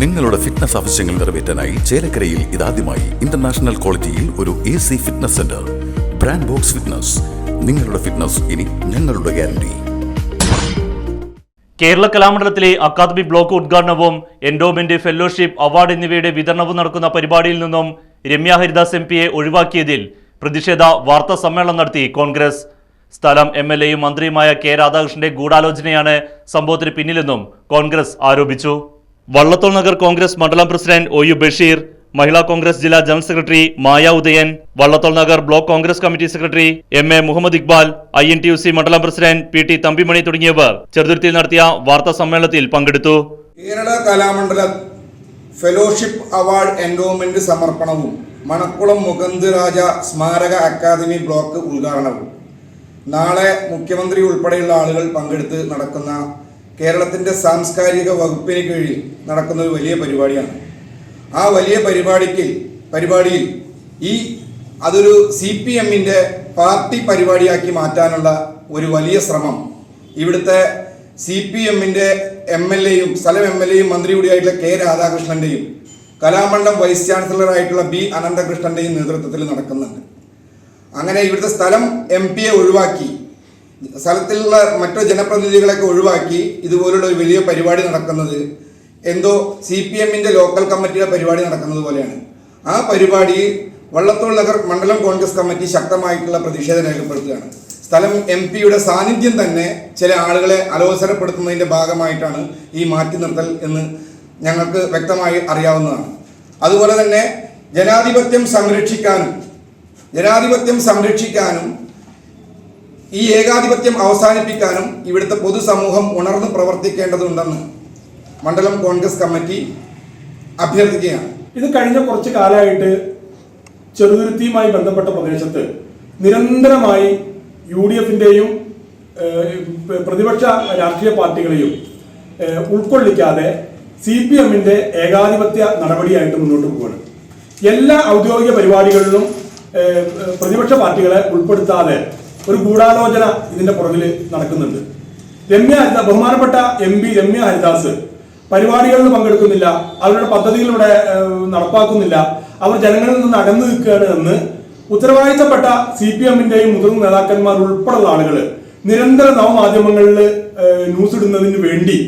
നിങ്ങളുടെ ഫിറ്റ്നസ് ആവശ്യങ്ങൾ നിറവേറ്റാനായി ചേലക്കരയിൽ ഇതാദ്യമായി ഇന്റർനാഷണൽ ക്വാളിറ്റിയിൽ ഒരു A C fitness centre brand box fitness നിങ്ങളുടെ ഫിറ്റ്നസ് ഇനി ഞങ്ങളുടെ ഗ്യാരണ്ടി കേരള കലാമണ്ഡലത്തിലെ അക്കാദമി ബ്ലോക്ക് ഉദ്ഘാടനവും എൻഡോമെന്റ് ഫെലോഷിപ്പ് അവാർഡ് എന്നിവയുടെ വിതരണവും നടക്കുന്ന പരിപാടിയിൽ നിന്നും രമ്യ ഹരിദാസ് എം പിയെ ഒഴിവാക്കിയതിൽ പ്രതിഷേധ വാർത്താ സമ്മേളനം നടത്തി കോൺഗ്രസ്. സ്ഥലം എം എൽ എയും മന്ത്രിയുമായ കെ രാധാകൃഷ്ണന്റെ ഗൂഢാലോചനയാണ് സംഭവത്തിന് പിന്നിലെന്നും കോൺഗ്രസ് ആരോപിച്ചു. വള്ളത്തോൾ നഗർ കോൺഗ്രസ് മണ്ഡലം president O U Basheer Mahila Congress ജില്ലാ general secretary Maya Udayan Vallathol Nagar block Congress committee secretary M A Muhammad Iqbal I N T U C മണ്ഡലം പ്രസിഡന്റ് പി ടി തമ്പിമണി തുടങ്ങിയവർ ചെറുതുരുത്തിയിൽ നടത്തിയ വാർത്താ സമ്മേളനത്തിൽ പങ്കെടുത്തു. Kerala Kalamandalam fellowship award endowment സമർപ്പണവും മണക്കുളം മുകന്ദ് രാജ സ്മാരക അക്കാദമി ബ്ലോക്ക് ഉദ്ഘാടനവും. നാളെ മുഖ്യമന്ത്രി ഉൾപ്പെടെയുള്ള ആളുകൾ പങ്കെടുത്ത് നടക്കുന്ന കേരളത്തിന്റെ സാംസ്കാരിക വകുപ്പിന് കീഴിൽ നടക്കുന്ന ഒരു വലിയ പരിപാടിയാണ്. ആ വലിയ പരിപാടിക്ക് പരിപാടിയിൽ ഈ അതൊരു സി പി എമ്മിന്റെ പാർട്ടി പരിപാടിയാക്കി മാറ്റാനുള്ള ഒരു വലിയ ശ്രമം. ഇവിടുത്തെ സി പി എമ്മിന്റെ എം എൽ എയും സ്ഥലം എം എൽ എയും മന്ത്രി കൂടിയായിട്ടുള്ള കെ രാധാകൃഷ്ണന്റെയും കലാമണ്ഡലം വൈസ് ചാൻസലറായിട്ടുള്ള ബി അനന്തകൃഷ്ണന്റെയും നേതൃത്വത്തിൽ നടക്കുന്നുണ്ട്. അങ്ങനെ ഇവിടുത്തെ സ്ഥലം എം പിയെ ഒഴിവാക്കി. സ്ഥലത്തിലുള്ള മറ്റു ജനപ്രതിനിധികളൊക്കെ ഒഴിവാക്കി ഇതുപോലുള്ള ഒരു വലിയ പരിപാടി നടക്കുന്നത് എന്തോ സി പി എമ്മിന്റെ ലോക്കൽ കമ്മിറ്റിയുടെ പരിപാടി നടക്കുന്നത് പോലെയാണ്. ആ പരിപാടി വള്ളത്തോൾ നഗർ മണ്ഡലം കോൺഗ്രസ് കമ്മിറ്റി ശക്തമായിട്ടുള്ള പ്രതിഷേധം രേഖപ്പെടുത്തുകയാണ്. സ്ഥലം എം പിയുടെ സാന്നിധ്യം തന്നെ ചില ആളുകളെ അലോസരപ്പെടുത്തുന്നതിന്റെ ഭാഗമായിട്ടാണ് ഈ മാറ്റി നിർത്തൽ എന്ന് ഞങ്ങൾക്ക് വ്യക്തമായി അറിയാവുന്നതാണ്. അതുപോലെ തന്നെ ജനാധിപത്യം സംരക്ഷിക്കാനും ജനാധിപത്യം സംരക്ഷിക്കാനും ഈ ഏകാധിപത്യം അവസാനിപ്പിക്കാനും ഇവിടുത്തെ പൊതുസമൂഹം ഉണർന്ന് പ്രവർത്തിക്കേണ്ടതുണ്ടെന്ന് മണ്ഡലം കോൺഗ്രസ് കമ്മിറ്റി അഭ്യർത്ഥിക്കുകയാണ്. ഇത് കഴിഞ്ഞ കുറച്ച് കാലമായിട്ട് ചെറുതുരുത്തിയുമായി ബന്ധപ്പെട്ട പ്രദേശത്ത് നിരന്തരമായി യു ഡി എഫിന്റെയും പ്രതിപക്ഷ രാഷ്ട്രീയ പാർട്ടികളെയും ഉൾക്കൊള്ളിക്കാതെ സി പി എമ്മിന്റെ ഏകാധിപത്യ നടപടിയായിട്ട് മുന്നോട്ട് പോവുകയാണ്. എല്ലാ ഔദ്യോഗിക പരിപാടികളിലും പ്രതിപക്ഷ പാർട്ടികളെ ഉൾപ്പെടുത്താതെ ഒരു ഗൂഢാലോചന ഇതിന്റെ പുറകിൽ നടക്കുന്നുണ്ട്. രമ്യ ബഹുമാനപ്പെട്ട എം പി രമ്യ ഹരിദാസ് പരിപാടികളിൽ പങ്കെടുക്കുന്നില്ല അവരുടെ പദ്ധതികളിലൂടെ നടപ്പാക്കുന്നില്ല അവർ ജനങ്ങളിൽ നിന്ന് അകന്നു നിൽക്കുകയാണ് എന്ന് ഉത്തരവാദിത്തപ്പെട്ട സി പി എമ്മിന്റെയും മുതിർന്ന നേതാക്കന്മാർ ഉൾപ്പെടെയുള്ള ആളുകൾ നിരന്തര നവമാധ്യമങ്ങളിൽ ന്യൂസ് ഇടുന്നതിന് വേണ്ടി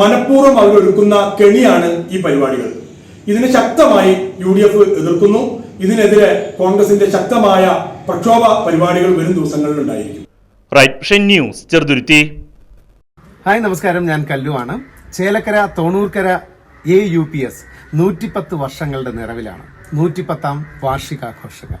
മനഃപൂർവം അവർ ഒരുക്കുന്ന കെണിയാണ് ഈ പരിപാടികൾ. ഇതിനെ ശക്തമായി യു എതിർക്കുന്നു. ഇതിനെതിരെ കോൺഗ്രസിന്റെ ശക്തമായ പ്രക്ഷോഭ പരിപാടികൾ വരും ദിവസങ്ങളിൽ ഉണ്ടായിരിക്കും റൈറ്റ് ന്യൂസ് ചെറുതുരുത്തി ഹായ് നമസ്കാരം. ഞാൻ കല്ലുവാണ് Chelakkara Thonurkkara A U P S നൂറ്റിപ്പത്ത് വർഷങ്ങളുടെ നിറവിലാണ്. നൂറ്റിപ്പത്താം വാർഷികാഘോഷങ്ങൾ.